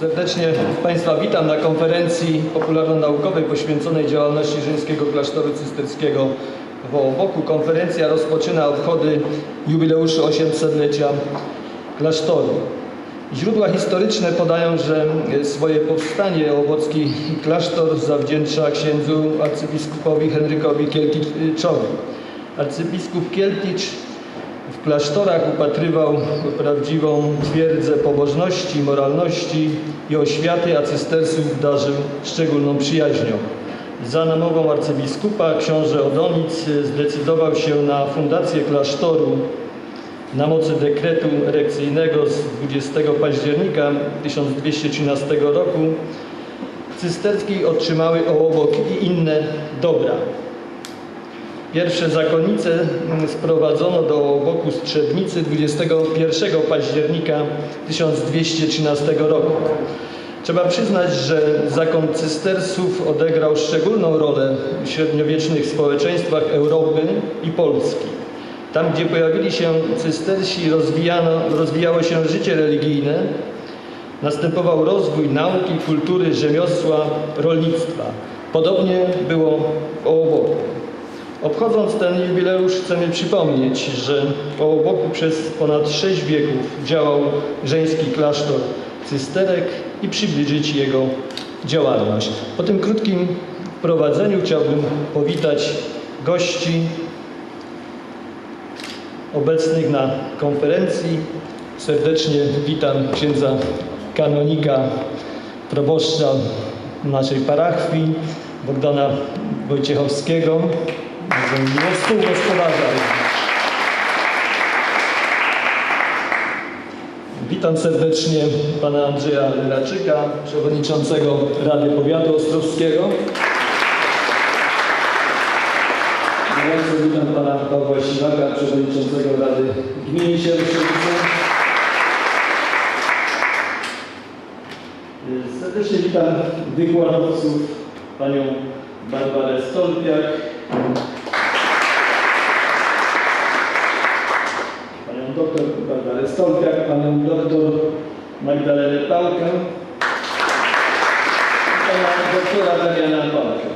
Serdecznie Państwa witam na konferencji popularno-naukowej poświęconej działalności żeńskiego klasztoru cysterskiego w Ołoboku. Konferencja rozpoczyna obchody jubileuszu 800-lecia klasztoru. Źródła historyczne podają, że swoje powstanie Ołobocki klasztor zawdzięcza księdzu arcybiskupowi Henrykowi Kielticzowi. Arcybiskup Kielticz w klasztorach upatrywał prawdziwą twierdzę pobożności, moralności i oświaty, a cystersów darzył szczególną przyjaźnią. Za namową arcybiskupa książę Odonic zdecydował się na fundację klasztoru na mocy dekretu erekcyjnego z 20 października 1213 roku. Cysterski otrzymały ołobok i inne dobra. Pierwsze zakonnice sprowadzono do oboku Strzednicy 21 października 1213 roku. Trzeba przyznać, że zakon cystersów odegrał szczególną rolę w średniowiecznych społeczeństwach Europy i Polski. Tam, gdzie pojawili się cystersi, rozwijano, rozwijało się życie religijne, następował rozwój nauki, kultury, rzemiosła, rolnictwa. Podobnie było w Ołoboku. Obchodząc ten jubileusz chcemy przypomnieć, że w Ołoboku przez ponad sześć wieków działał żeński klasztor cysterek i przybliżyć jego działalność. Po tym krótkim wprowadzeniu chciałbym powitać gości obecnych na konferencji. Serdecznie witam księdza kanonika, proboszcza naszej parachii, Bogdana Wojciechowskiego, współgospodarza. Witam serdecznie pana Andrzeja Raczyka, przewodniczącego Rady Powiatu Ostrowskiego. Gorąco witam pana Pawła Siwaka, przewodniczącego Rady Gminy Sieroszyce. Serdecznie witam wykładowców, panią Barbarę Stolpiak, panią doktor Barbarę Stolpiak, panią doktor Magdalenę Pałkę i pana doktora Damiana Pałkę.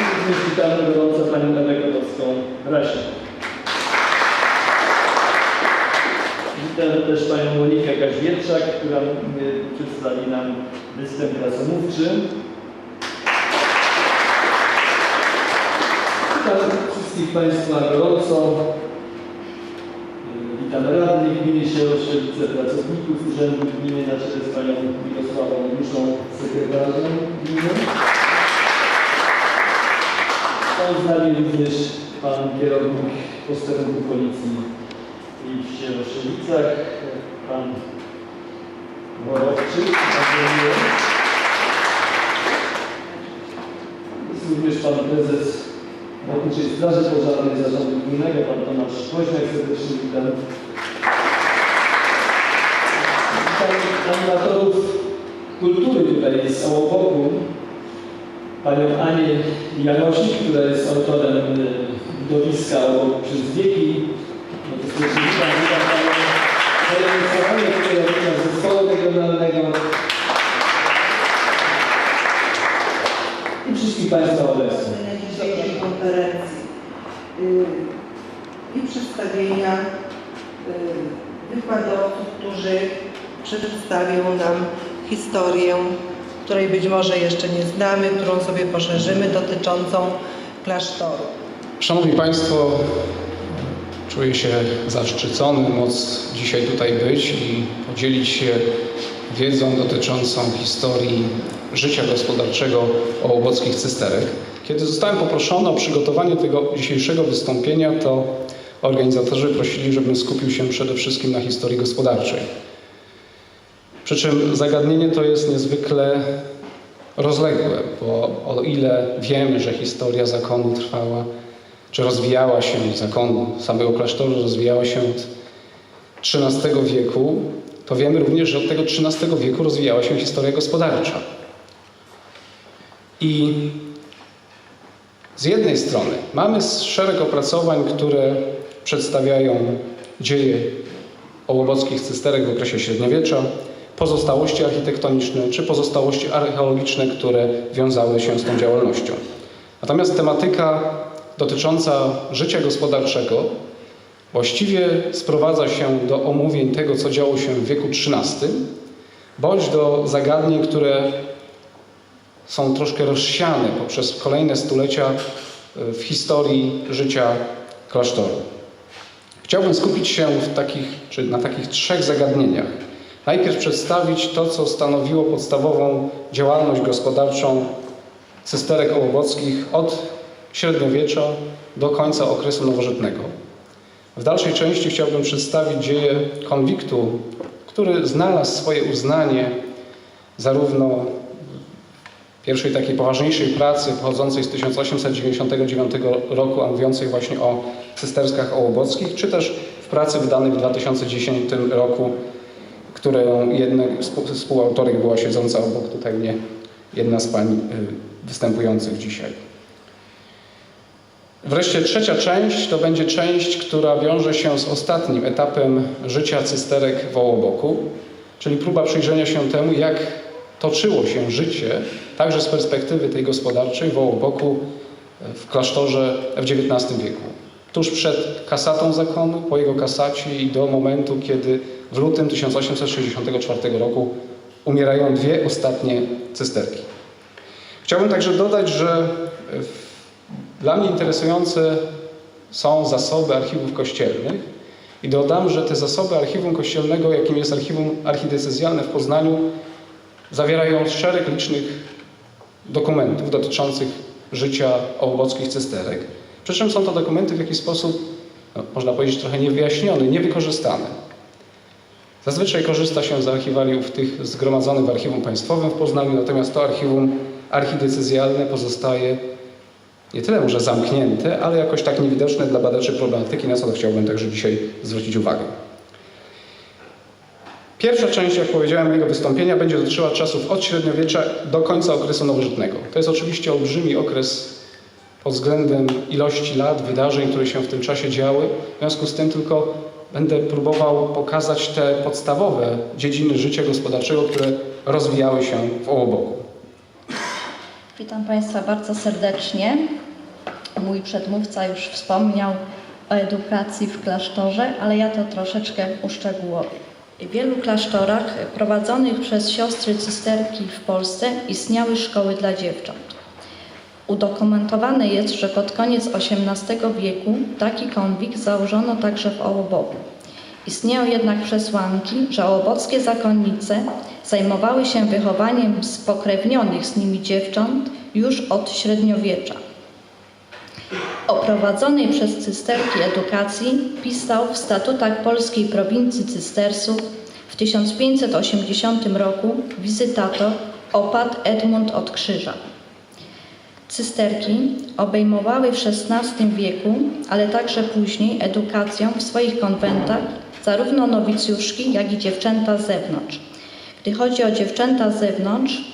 I również witamy gorąco panią Ewę Kotowską-Rasię. Witam też panią Monikę Kaźwierczak, która y, przedstawi nam występ pracomówczy. Witam wszystkich Państwa gorąco. Y, Witam radnych gminy Sieroszyce, pracowników Urzędu Gminy na czele z Panią Mirosławą Duszą, sekretarzem gminy. Są z nami również Pan kierownik posterunku Policji w Sieroszycach, Pan Worowczyk. bardzo miło. Jest również Pan Prezes Ochotniczej Straży Pożarnej Zarządu Gminnego, Pan Tomasz Woźniak, serdecznie witam. Witam animatorów kultury tutaj z Ołoboku, Panią Anię Janosik, która jest autorem y, widowiska Obok przez wieki. No to kierownika zespołu regionalnego. I wszystkich Państwa obecnych. dzisiejszej konferencji y, i przedstawienia y, wykładowców, którzy przedstawią nam historię, której być może jeszcze nie znamy, którą sobie poszerzymy, dotyczącą klasztoru. Szanowni Państwo, czuję się zaszczycony móc dzisiaj tutaj być i podzielić się wiedzą dotyczącą historii życia gospodarczego ołobockich cysterek. Kiedy zostałem poproszony o przygotowanie tego dzisiejszego wystąpienia, to organizatorzy prosili, żebym skupił się przede wszystkim na historii gospodarczej. Przy czym zagadnienie to jest niezwykle rozległe, bo o ile wiemy, że historia zakonu trwała, czy rozwijała się zakonu, samego klasztoru rozwijała się od XIII wieku, to wiemy również, że od tego XIII wieku rozwijała się historia gospodarcza. I z jednej strony mamy szereg opracowań, które przedstawiają dzieje ołobockich cysterek w okresie średniowiecza, pozostałości architektoniczne czy pozostałości archeologiczne, które wiązały się z tą działalnością. Natomiast tematyka dotycząca życia gospodarczego właściwie sprowadza się do omówień tego, co działo się w wieku XIII, bądź do zagadnień, które są troszkę rozsiane poprzez kolejne stulecia e, w historii życia klasztoru. Chciałbym skupić się w takich, czy na takich trzech zagadnieniach. Najpierw przedstawić to, co stanowiło podstawową działalność gospodarczą cysterek ołowockich od średniowiecza do końca okresu nowożytnego. W dalszej części chciałbym przedstawić dzieje konwiktu, który znalazł swoje uznanie zarówno w pierwszej takiej poważniejszej pracy pochodzącej z 1899 roku, a mówiącej właśnie o cysterskach ołowockich, czy też w pracy wydanej w 2010 roku, którą jednym z współautorek była siedząca obok tutaj mnie jedna z pań y, występujących dzisiaj. Wreszcie trzecia część to będzie część, która wiąże się z ostatnim etapem życia cysterek w Ołoboku, czyli próba przyjrzenia się temu, jak toczyło się życie, także z perspektywy tej gospodarczej w Ołoboku w klasztorze w XIX wieku. Tuż przed kasatą zakonu, po jego kasacie i do momentu, kiedy w lutym 1864 roku umierają dwie ostatnie cysterki. Chciałbym także dodać, że w dla mnie interesujące są zasoby archiwów kościelnych i dodam, że te zasoby archiwum kościelnego, jakim jest archiwum archidiecezjalne w Poznaniu, zawierają szereg licznych dokumentów dotyczących życia ołowockich cysterek. Przy czym są to dokumenty w jakiś sposób, no, można powiedzieć, trochę niewyjaśnione, niewykorzystane. Zazwyczaj korzysta się z archiwaliów tych zgromadzonych w Archiwum Państwowym w Poznaniu, natomiast to archiwum archidiecezjalne pozostaje nie tyle może zamknięte, ale jakoś tak niewidoczne dla badaczy problematyki, na co chciałbym także dzisiaj zwrócić uwagę. Pierwsza część, jak powiedziałem, mojego wystąpienia będzie dotyczyła czasów od średniowiecza do końca okresu nowożytnego. To jest oczywiście olbrzymi okres pod względem ilości lat, wydarzeń, które się w tym czasie działy. W związku z tym tylko będę próbował pokazać te podstawowe dziedziny życia gospodarczego, które rozwijały się w Ołoboku. Witam Państwa bardzo serdecznie. Mój przedmówca już wspomniał o edukacji w klasztorze, ale ja to troszeczkę uszczegółowię. W wielu klasztorach prowadzonych przez siostry cysterki w Polsce istniały szkoły dla dziewcząt. Udokumentowane jest, że pod koniec XVIII wieku taki konwik założono także w Ołoboku. Istnieją jednak przesłanki, że ołobockie zakonnice zajmowały się wychowaniem spokrewnionych z nimi dziewcząt już od średniowiecza. O prowadzonej przez cysterki edukacji pisał w statutach polskiej prowincji cystersów w 1580 roku wizytator opat Edmund od Krzyża. Cysterki obejmowały w XVI wieku, ale także później edukacją w swoich konwentach zarówno nowicjuszki, jak i dziewczęta z zewnątrz. Gdy chodzi o dziewczęta z zewnątrz,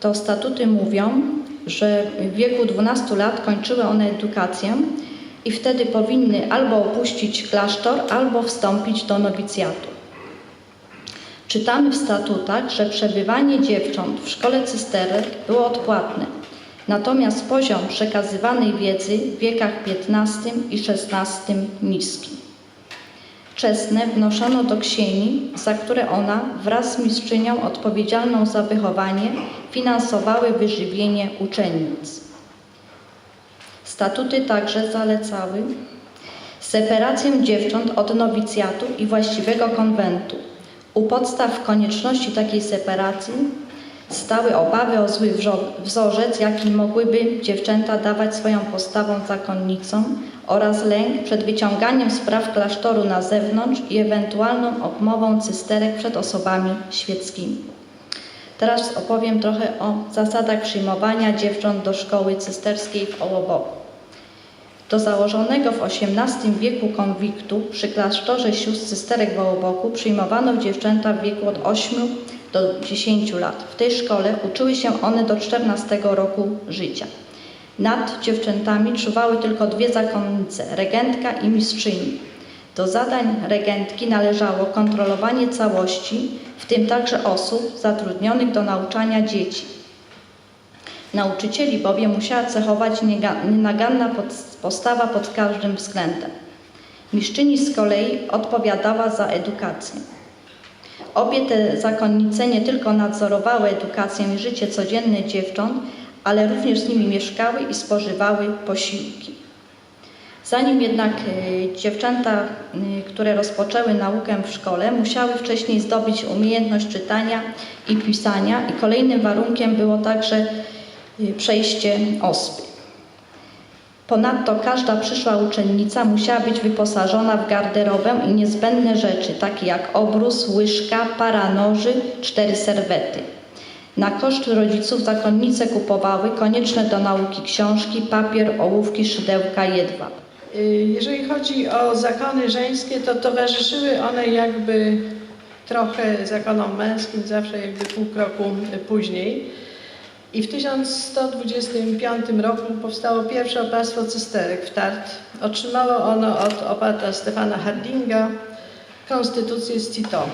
to statuty mówią, że w wieku 12 lat kończyły one edukację i wtedy powinny albo opuścić klasztor, albo wstąpić do nowicjatu. Czytamy w statutach, że przebywanie dziewcząt w szkole cysterek było odpłatne, natomiast poziom przekazywanej wiedzy w wiekach XV i XVI niski. Czesne wnoszono do ksieni, za które ona wraz z mistrzynią odpowiedzialną za wychowanie finansowały wyżywienie uczennic. Statuty także zalecały separację dziewcząt od nowicjatu i właściwego konwentu. U podstaw konieczności takiej separacji stały obawy o zły wzorzec, jaki mogłyby dziewczęta dawać swoją postawą zakonnicom oraz lęk przed wyciąganiem spraw klasztoru na zewnątrz i ewentualną obmową cysterek przed osobami świeckimi. Teraz opowiem trochę o zasadach przyjmowania dziewcząt do szkoły cysterskiej w Ołoboku. Do założonego w XVIII wieku konwiktu przy klasztorze sióstr cysterek w Ołoboku przyjmowano dziewczęta w wieku od 8 do 10 lat. W tej szkole uczyły się one do 14 roku życia. Nad dziewczętami czuwały tylko dwie zakonnice, regentka i mistrzyni. Do zadań regentki należało kontrolowanie całości, w tym także osób zatrudnionych do nauczania dzieci. Nauczycieli bowiem musiała cechować nienaganna postawa pod każdym względem. Mistrzyni z kolei odpowiadała za edukację. Obie te zakonnice nie tylko nadzorowały edukację i życie codzienne dziewcząt, ale również z nimi mieszkały i spożywały posiłki. Zanim jednak y, dziewczęta, y, które rozpoczęły naukę w szkole, musiały wcześniej zdobyć umiejętność czytania i pisania, i kolejnym warunkiem było także y, przejście ospy. Ponadto każda przyszła uczennica musiała być wyposażona w garderobę i niezbędne rzeczy, takie jak obrus, łyżka, para noży, cztery serwety. Na koszt rodziców zakonnice kupowały konieczne do nauki książki, papier, ołówki, szydełka, jedwab. Y, Jeżeli chodzi o zakony żeńskie, to towarzyszyły one jakby trochę zakonom męskim, zawsze jakby pół kroku później. I w 1125 roku powstało pierwsze opactwo cysterek w Tart. Otrzymało ono od opata Stefana Hardinga konstytucję z Citeaux.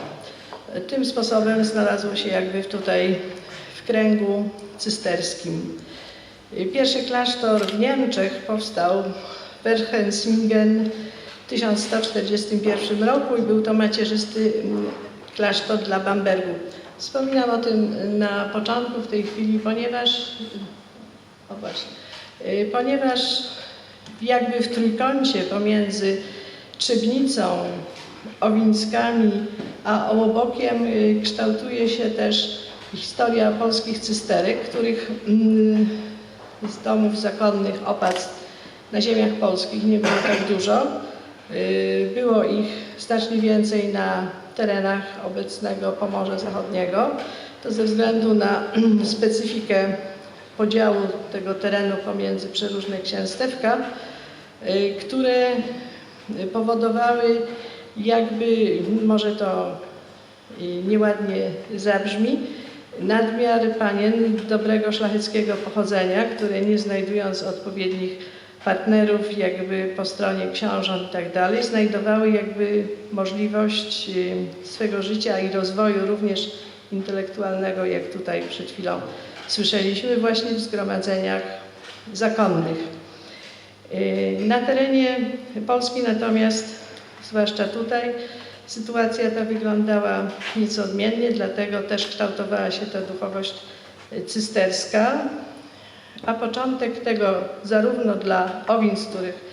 Tym sposobem znalazło się jakby tutaj w kręgu cysterskim. Pierwszy klasztor w Niemczech powstał w Werchensingen w 1141 roku i był to macierzysty mm, klasztor dla Bambergu. Wspominam o tym na początku w tej chwili, ponieważ o właśnie, y, ponieważ jakby w trójkącie pomiędzy Trzebnicą, Owińskami a Ołobokiem y, kształtuje się też historia polskich cysterek, których mm, z domów zakonnych opactw na ziemiach polskich nie było tak dużo. Y, Było ich znacznie więcej na terenach obecnego Pomorza Zachodniego. To ze względu na specyfikę podziału tego terenu pomiędzy przeróżne księstewka, y, które powodowały jakby, może to nieładnie zabrzmi, nadmiar panien dobrego szlacheckiego pochodzenia, które nie znajdując odpowiednich partnerów jakby po stronie książąt i tak dalej, znajdowały jakby możliwość y, swego życia i rozwoju również intelektualnego, jak tutaj przed chwilą słyszeliśmy, właśnie w zgromadzeniach zakonnych. Y, Na terenie Polski natomiast, zwłaszcza tutaj, sytuacja ta wyglądała nieco odmiennie, dlatego też kształtowała się ta duchowość cysterska, a początek tego zarówno dla owin, z których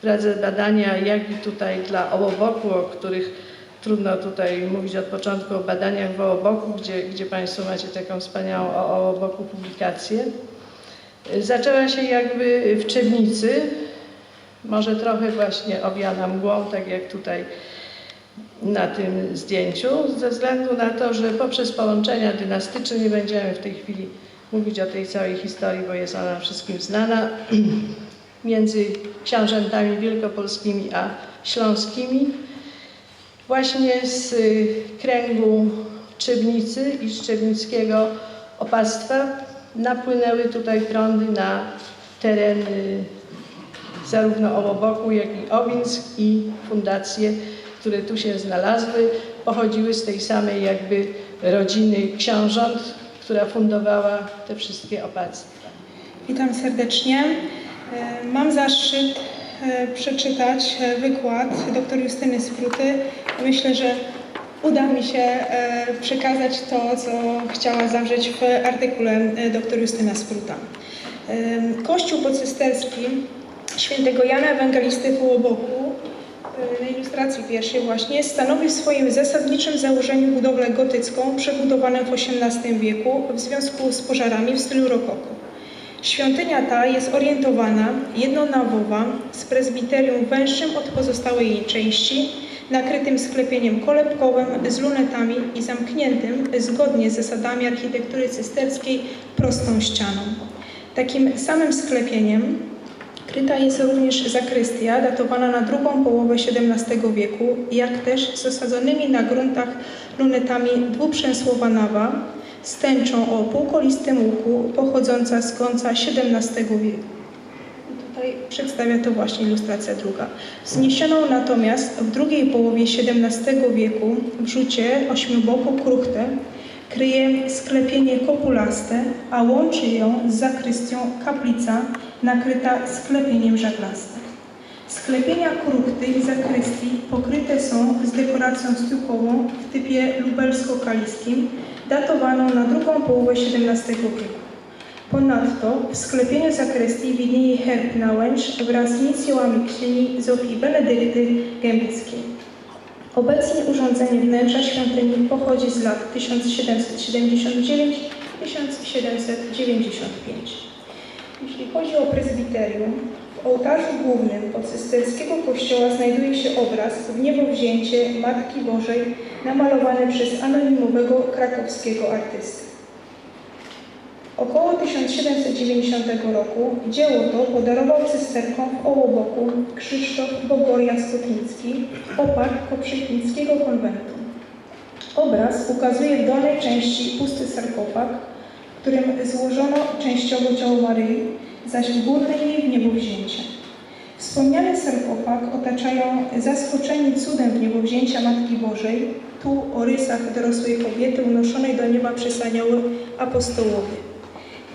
prowadzę badania, jak i tutaj dla ołoboku, o których trudno tutaj mówić od początku o badaniach w ołoboku, gdzie, gdzie Państwo macie taką wspaniałą o ołoboku publikację. Zaczęła się jakby w Trzebnicy, może trochę właśnie owiana mgłą, tak jak tutaj na tym zdjęciu, ze względu na to, że poprzez połączenia dynastyczne, nie będziemy w tej chwili mówić o tej całej historii, bo jest ona wszystkim znana, między książętami wielkopolskimi a śląskimi, właśnie z y, kręgu Trzebnicy i Szczebnickiego opactwa napłynęły tutaj prądy na tereny zarówno Ołoboku, jak i Owinsk i fundacje, które tu się znalazły, pochodziły z tej samej jakby rodziny książąt, która fundowała te wszystkie opactwa. Witam serdecznie. E, Mam zaszczyt e, przeczytać e, wykład dr Justyny Spruty. Myślę, że uda mi się przekazać to, co chciała zawrzeć w artykule dr Justyna Spruta. Kościół pocysterski świętego Jana Ewangelisty w Ilustracji pierwszej właśnie stanowi w swoim zasadniczym założeniu budowlę gotycką przebudowaną w XVIII wieku w związku z pożarami w stylu rokoko. Świątynia ta jest orientowana jednonawowa z prezbiterium węższym od pozostałej jej części, nakrytym sklepieniem kolebkowym z lunetami i zamkniętym zgodnie z zasadami architektury cysterskiej prostą ścianą. Takim samym sklepieniem kryta jest również zakrystia datowana na drugą połowę XVII wieku, jak też z osadzonymi na gruntach lunetami dwuprzęsłowa nawa, z tęczą o półkolistym łuku pochodząca z końca XVII wieku. Tutaj przedstawia to właśnie ilustracja druga. Wzniesioną natomiast w drugiej połowie XVII wieku w rzucie ośmioboku kruchtę kryje sklepienie kopulaste, a łączy ją z zakrystią kaplica nakryta sklepieniem żaglastym. Sklepienia kruchty i zakrystii pokryte są z dekoracją stukową w typie lubelsko-kaliskim, datowaną na drugą połowę XVII wieku. Ponadto w sklepieniu zakrystii widnieje herb Nałęcz wraz z inicjałami księgi Zofii Benedykty Gębickiej. Obecnie urządzenie wnętrza świątyni pochodzi z lat 1779-1795. Jeśli chodzi o prezbiterium, w ołtarzu głównym pocysterskiego kościoła znajduje się obraz w niebowzięcie Matki Bożej namalowany przez anonimowego krakowskiego artystę. Około 1790 roku dzieło to podarował cysterkom w Ołoboku Krzysztof Bogoria Stopnicki, opak Koprzywnickiego konwentu. Obraz ukazuje w dolnej części pusty sarkofag, w którym złożono częściowo ciało Maryi, zaś w górnej jej niebowzięcie. Wspomniany sarkofag otaczają zaskoczeni cudem wniebowzięcia Matki Bożej, tu o rysach dorosłej kobiety unoszonej do nieba przez anioły apostołowie.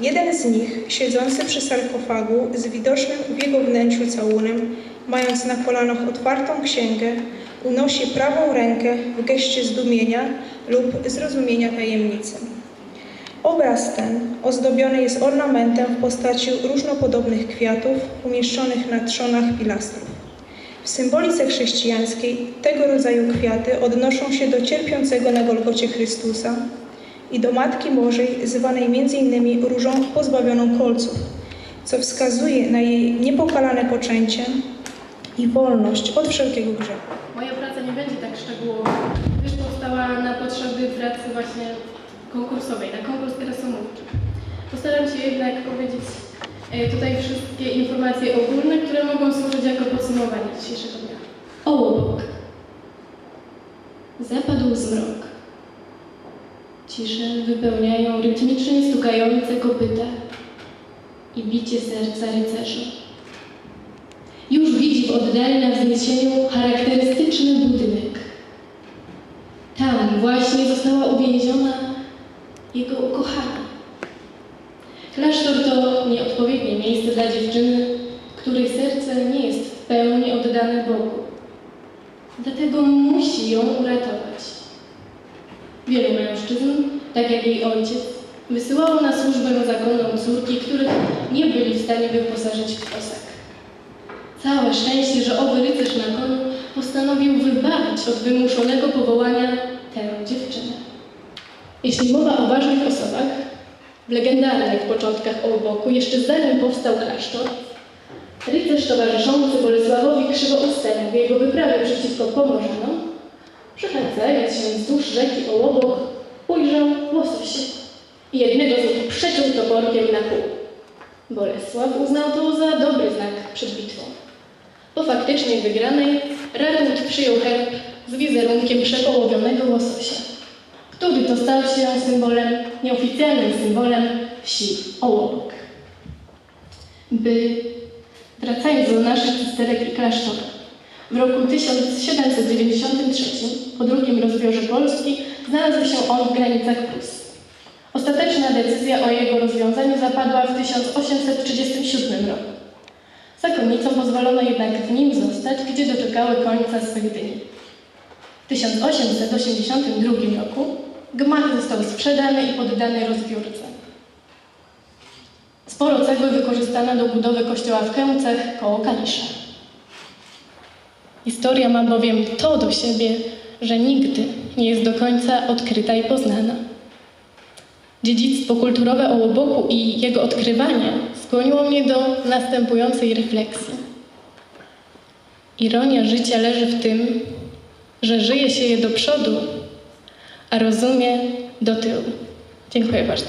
Jeden z nich, siedzący przy sarkofagu, z widocznym w jego wnętrzu całunem, mając na kolanach otwartą księgę, unosi prawą rękę w geście zdumienia lub zrozumienia tajemnicy. Obraz ten ozdobiony jest ornamentem w postaci różnopodobnych kwiatów umieszczonych na trzonach pilastrów. W symbolice chrześcijańskiej tego rodzaju kwiaty odnoszą się do cierpiącego na Golgocie Chrystusa i do Matki Bożej, zwanej m.in. różą pozbawioną kolców, co wskazuje na jej niepokalane poczęcie i wolność od wszelkiego grzechu. Moja praca nie będzie tak szczegółowa, gdyż powstała na potrzeby pracy właśnie konkursowej, na konkurs krasomówczy. Postaram się jednak powiedzieć e, tutaj wszystkie informacje ogólne, które mogą służyć jako podsumowanie dzisiejszego dnia. Ołobok. Zapadł zmrok. Ciszę wypełniają rytmicznie stukające kopyta i bicie serca rycerza. Już widzi w oddali na wzniesieniu charakterystyczny budynek. Tam właśnie została uwięziona jego ukochana. Klasztor to nieodpowiednie miejsce dla dziewczyny, której serce nie jest w pełni oddane Bogu. Dlatego musi ją uratować. Wielu mężczyzn, tak jak jej ojciec, wysyłało na służbę zakonną córki, których nie byli w stanie wyposażyć w posag. Całe szczęście, że owy rycerz na postanowił wybawić od wymuszonego powołania. Jeśli mowa o ważnych osobach, w legendarnych początkach Ołboku, jeszcze zanim powstał klasztor, rycerz towarzyszący Bolesławowi Krzywoustemu w jego wyprawie przeciwko Pomorzanom, przechadzając się wzdłuż rzeki Ołobok, ujrzał łososie i jednego z nich przeciął toporkiem na pół. Bolesław uznał to za dobry znak przed bitwą. Po faktycznej wygranej Rarmut przyjął herb z wizerunkiem przepołowionego łososia, który to stał się symbolem, nieoficjalnym symbolem wsi Ołobok. By, wracając do naszych cysterek i klasztora, w roku 1793, po drugim rozbiorze Polski, znalazł się on w granicach Prus. Ostateczna decyzja o jego rozwiązaniu zapadła w 1837 roku. Zakonnicom pozwolono jednak w nim zostać, gdzie doczekały końca swych dni. W 1882 roku gmach został sprzedany i poddany rozbiórce. Sporo cegły wykorzystano do budowy kościoła w Kęcach koło Kalisza. Historia ma bowiem to do siebie, że nigdy nie jest do końca odkryta i poznana. Dziedzictwo kulturowe Ołoboku i jego odkrywanie skłoniło mnie do następującej refleksji. Ironia życia leży w tym, że żyje się je do przodu, a rozumie do tyłu. Dziękuję bardzo.